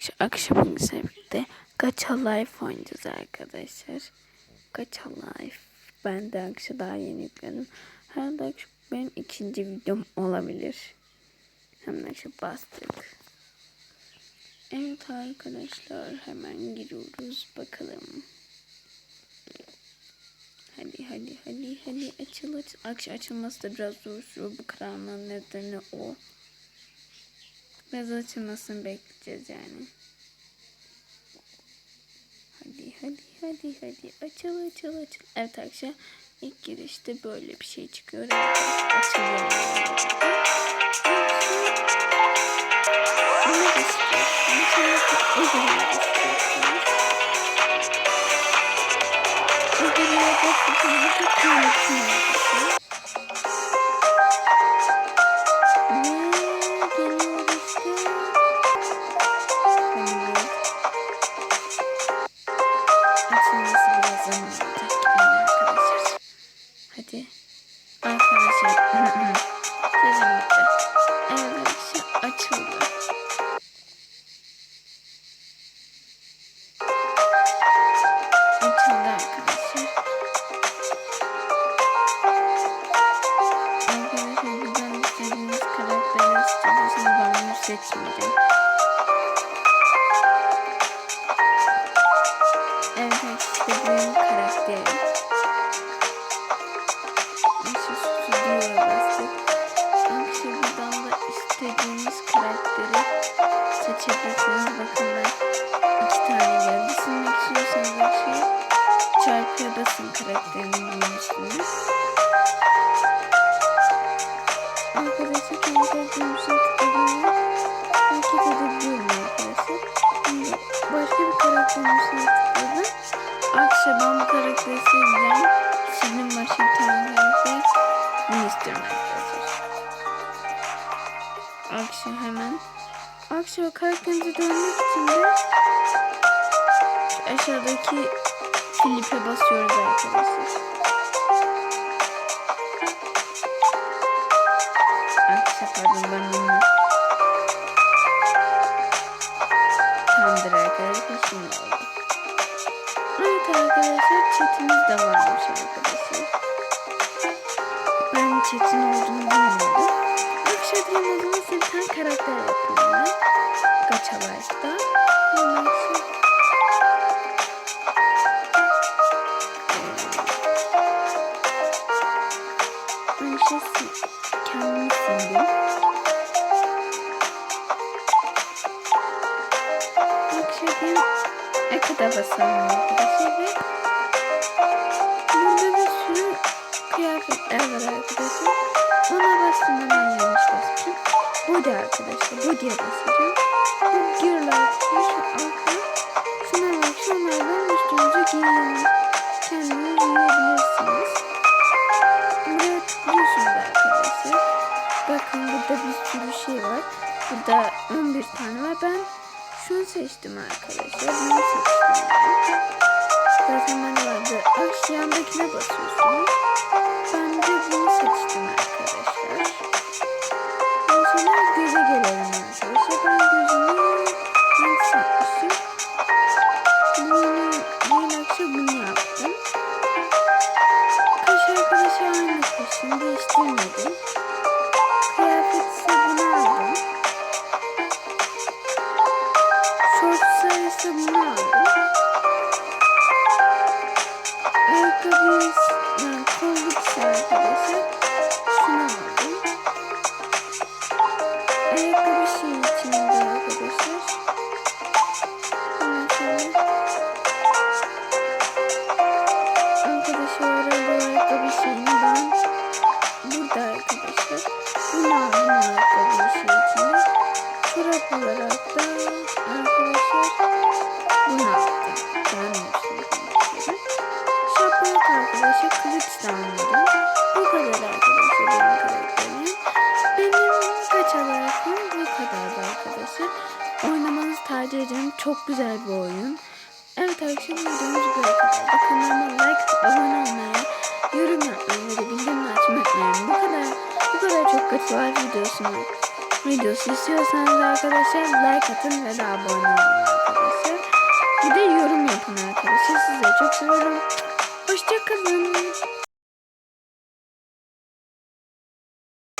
Şu akşamın birlikte Gacha Life oynayacağız arkadaşlar. Gacha Life. Ben de akşam daha yeni yükledim. Herhalde akşam benim ikinci videom olabilir. Hemen şu bastık. Evet arkadaşlar hemen giriyoruz bakalım. Hadi hadi hadi hadi açıl açıl. Akşam açılması da biraz zor. Bu karanlığın nedeni o. Biraz açılmasını bekleyeceğiz yani. Hadi hadi hadi hadi açıl açıl açıl. Evet arkadaşlar ilk girişte böyle bir şey çıkıyor. Açılıyor. Arkadaşlar. Sözüm bitti. Evet açıldı. Açıldı arkadaşlar. Arkadaşlar seçmeyeceğim. Bastık. Arkadaşlar buradan da istediğiniz karakteri seçebilirsiniz. Bakın ben iki tane geldi. Silmek istiyorsanız arkadaşlar çarpıya basın karakterinin bunun üstüne. Arkadaşlar kendi karakterimizin tıkladığında hareket edebiliyorum arkadaşlar. Şimdi başka bir karakterimizin tıkladım. Akşam bu karakteri sileceğim. Şu aşağıdaki Filip'e basıyoruz arkadaşlar. Arkadaşlar pardon ben bunu oldu. Arkadaşlar chatimiz de varmış arkadaşlar. Ben chat'in olduğunu bilmiyordum. Diyeyim o zaman karakter yapayım ben. Life'da. Ondan sonra sildim. Akşam Eka'da basalım arkadaşlar ve burada bir sürü kıyafetler var arkadaşlar. Ona bastım hemen yanlış basmışım. Bu da arkadaşlar. Bu diye basacağım. Bu girl arkadaşlar altta. Şuna bak şunlardan üstünüze giyin. 11 tane var. Ben şunu seçtim arkadaşlar. Bunu seçtim. ben. Zaten bende vardı. Aş yandakine basıyorsunuz. Ben de bunu seçtim arkadaşlar. Mesela göze gelelim arkadaşlar. Ben gözümü renk seçmişim. Bunu yeni akşam bunu yaptım. Kaş arkadaşı aynı kaşım değiştirmedim. Ayakkabı şey çalarsın. Bu kadardı arkadaşlar. Oynamanızı tercih ederim. Çok güzel bir oyun. Evet arkadaşlar videomuz bu kadar. Kanalıma like, abone olmayı, yorum yapmayı ve de bildirim açmayı unutmayın. Bu kadar, bu kadar çok kötü var videosunu. Videosu istiyorsanız arkadaşlar like atın ve de abone olun arkadaşlar. Bir de yorum yapın arkadaşlar. Size çok seviyorum. Hoşçakalın.